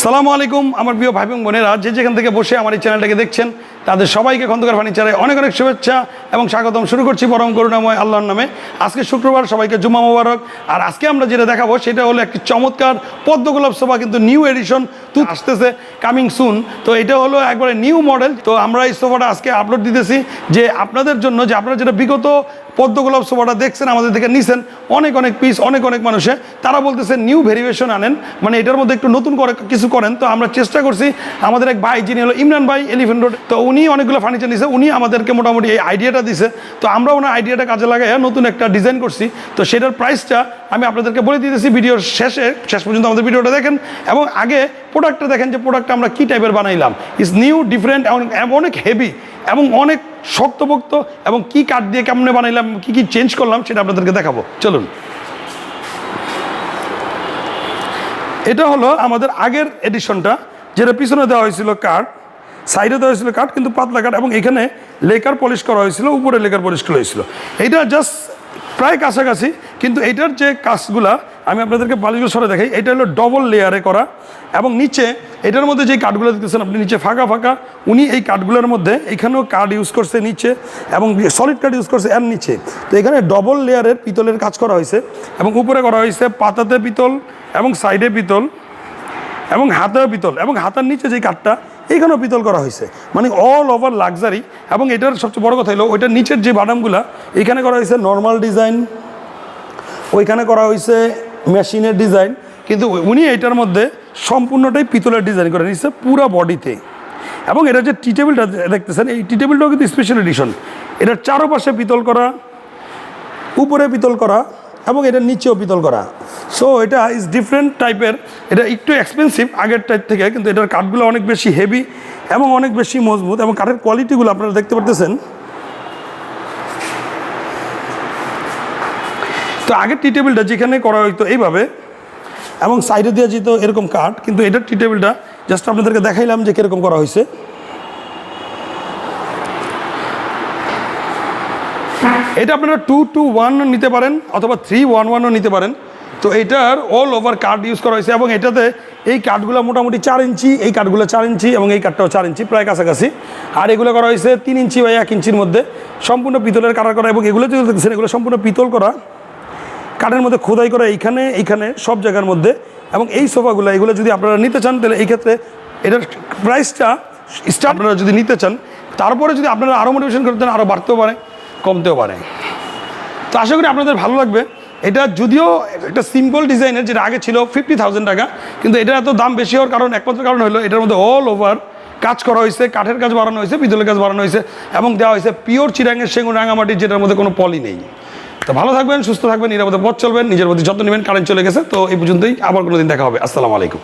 আসসালামু আলাইকুম, আমার প্রিয় ভাই বোনেরা। যে যেখান থেকে বসে আমার এই চ্যানেলটাকে দেখছেন, তাদের সবাইকে খন্দকার ফার্নিচারে অনেক অনেক শুভেচ্ছা। এবং স্বাগতম। শুরু করছি পরম করুণাময় আল্লাহর নামে। আজকে শুক্রবার, সবাইকে জুম্মা মোবারক। আর আজকে আমরা যেটা দেখাবো, সেটা হলো একটি চমৎকার পদ্মগোলাপ সোফা কিন্তু নিউ এডিশন তু আসতেছে কামিং সুন তো এটা হলো একবারে নিউ মডেল। তো আমরা এই সোফাটা আজকে আপলোড দিতেছি যে আপনাদের জন্য, যে আপনারা যেটা বিগত পদ্মগোলাপ সোফাটা দেখছেন, আমাদের থেকে নিছেন, অনেক অনেক পিস অনেক অনেক মানুষে, তারা বলতেছে নিউ ভেরিয়েশন আনেন। মানে এটার মধ্যে একটু নতুন করে কিছু করেন। তো আমরা চেষ্টা করছি, আমাদের এক ভাই, যিনি হলো ইমরান ভাই এলিফেন্ট রোড তো উনি অনেকগুলো ফার্নিচার নিছে। উনি আমাদেরকে মোটামুটি এই আইডিয়াটা দিছে। তো আমরা ওনার আইডিয়াটা কাজে লাগাই নতুন একটা ডিজাইন করছি। তো সেটার প্রাইসটা আমি আপনাদেরকে বলে দিতেছি ভিডিওর শেষে, শেষ পর্যন্ত আমাদের ভিডিওটা দেখেন। এবং আগে প্রোডাক্টটা দেখেন যে প্রোডাক্টটা আমরা কী টাইপের বানাইলাম। ইস নিউ ডিফারেন্ট অনেক হেভি এবং অনেক শক্তপোক্ত, এবং কি কাঠ দিয়ে কেমনে বানাইলাম, কি কি চেঞ্জ করলাম সেটা আপনাদেরকে দেখাবো। চলুন। এটা হলো আমাদের আগের এডিশনটা যেটা পিছনে দেওয়া হয়েছিল কাঠ। সাইডে দেওয়া হয়েছিল কাঠ, কিন্তু পাতলা কাঠ, এবং এখানে লেকার পলিশ করা হয়েছিল, উপরে লেকার পলিশ করা হয়েছিল। এইটা জাস্ট প্রায় কাছাকাছি, কিন্তু এইটার যে কাজগুলা, আমি আপনাদেরকে বালিগুলো সরে দেখাই, এটা হলো ডবল লেয়ারে করা, এবং নিচে এটার মধ্যে যে কাঠগুলো দেখতেছেন আপনি, নিচে ফাঁকা ফাঁকা, উনি এই কাঠগুলোর মধ্যে এখানেও কাঠ ইউজ করছে নিচে, এবং সলিড কাঠ ইউজ করছে এর নিচে। তো এখানে ডবল লেয়ারের পিতলের কাজ করা হয়েছে, এবং উপরে করা হয়েছে পাতাতে পিতল, এবং সাইডে পিতল এবং হাতেও পিতল, এবং হাতার নিচে যে কাঠটা, এইখানেও পিতল করা হয়েছে। মানে অল ওভার লাক্সারি এবং এটার সবচেয়ে বড় কথা হলো, ওইটার নিচের যে বাদামগুলা এখানে করা হয়েছে নর্মাল ডিজাইন ওইখানে করা হয়েছে মেশিনের ডিজাইন কিন্তু উনি এটার মধ্যে সম্পূর্ণটাই পিতলের ডিজাইন করে নিচ্ছে পুরো বডিতে এবং এটা যে টি টেবিলটা দেখতেছেন, এই টি টেবিলটাও কিন্তু স্পেশাল এডিশন এটার চারোপাশে পিতল করা, উপরে পিতল করা এবং এটা নিচেও পিতল করা। সো এটা ইজ ডিফারেন্ট টাইপের এটা একটু এক্সপেন্সিভ আগের টাইপ থেকে, কিন্তু এটার কাঠগুলো অনেক বেশি হেভি এবং অনেক বেশি মজবুত এবং কাঠের কোয়ালিটিগুলো আপনারা দেখতে পারতেছেন। তো আগের টি টেবিলটা যেখানে করা হইতো এইভাবে এবং সাইডে দেওয়া যেত এরকম কাঠ কিন্তু এটার টি টেবিলটা জাস্ট আপনাদেরকে দেখাইলাম যে কীরকম করা হয়েছে এটা আপনারা টু টু ওয়ান নিতে পারেন অথবা থ্রি ওয়ান ওয়ানও নিতে পারেন। তো এটার অল ওভার কার্ড ইউজ করা হয়েছে এবং এটাতে এই কাঠগুলো মোটামুটি চার ইঞ্চি, এই কাঠগুলো চার ইঞ্চি এবং এই কাঠটাও চার ইঞ্চি প্রায় কাছাকাছি। আর এগুলো করা হয়েছে তিন ইঞ্চি বা এক ইঞ্চির মধ্যে। সম্পূর্ণ পিতলের কাটার করা এবং এগুলো যে দেখছেন এগুলো সম্পূর্ণ পিতল করা। কাঠের মধ্যে খোদাই করা এইখানে এইখানে, সব জায়গার মধ্যে। এবং এই সোফাগুলো, এগুলো যদি আপনারা নিতে চান, তাহলে এই ক্ষেত্রে এটার প্রাইসটা আপনারা যদি নিতে চান, তারপরে যদি আপনারা আরও মোটিভেশন করতেন আরও বাড়তেও পারে। কমতেও পারে। তো আশা করি আপনাদের ভালো লাগবে। এটা যদিও একটা সিম্পল ডিজাইনের যেটা আগে ছিল ফিফটি থাউজেন্ড টাকা, কিন্তু এটা এত দাম বেশি হওয়ার কারণ, একমাত্র কারণ হলো এটার মধ্যে অল ওভার কাজ করা হয়েছে, কাঠের কাজ বাড়ানো হয়েছে, পিতলের কাজ বাড়ানো হয়েছে, এবং দেওয়া হয়েছে পিওর চিরাঙের সেগুন রাঙামাটি, যেটার মধ্যে কোনো পলি নেই। তো ভালো থাকবেন, সুস্থ থাকবেন, নিরাপদে পথ চলবেন, নিজের প্রতি যত্ন নেবেন কারেন্ট চলে গেছে, তো এই পর্যন্তই, আবার কোনো দিন দেখা হবে। আসসালামু আলাইকুম।